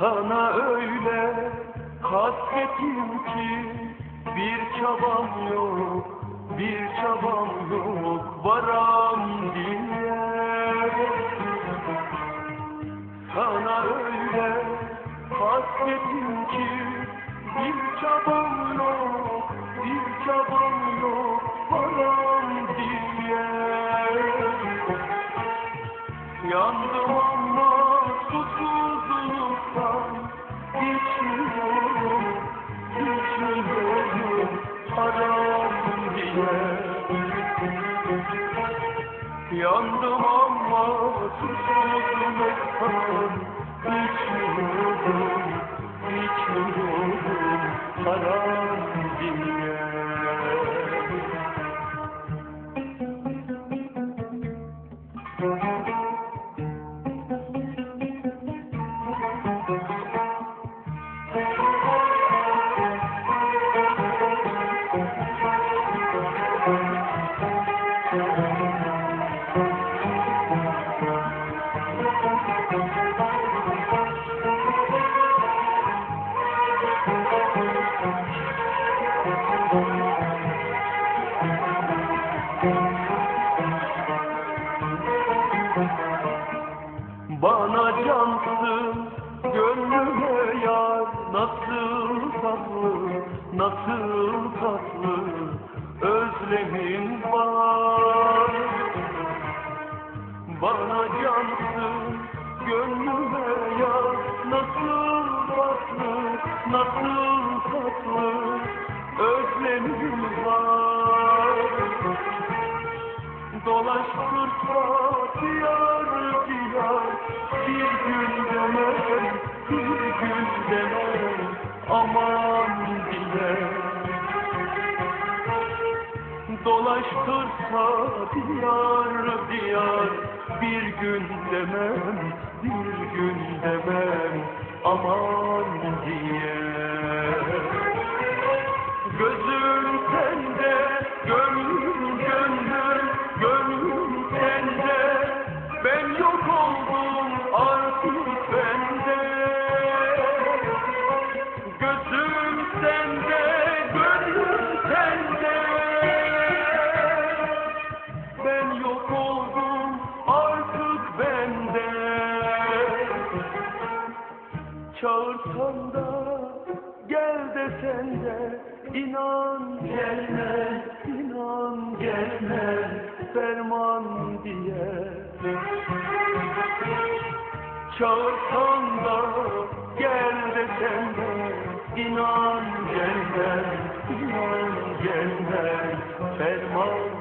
Sana öyle hasretim ki bir çabam yok, bir çabam yok varam diye. Sana öyle hasretim ki bir çabam yok, Yandım ama susuzluktan içmiyorum, Bana cansın gönlüme yar Nasıl tatlı, nasıl tatlı. Özlemin var Bana cansın gönlüme yar. Nasıl tatlı, nasıl tatlı Özlemin var. Dolaştırsa diyar diyar. Bir gün demem, bir gün demem Aman diye Dolaştırsa diyar diyar Bir gün demem, bir gün demem Aman diye. Gözüm sende, gönlüm gönlüm, gönlüm sende. Ben yok oldum artık bende. Gözüm sende, Çağırsam da gel desen de inan gelmez, inan gelmez ferman diye. Çağırsam da gel desen de inan gelmez, inan gelmez ferman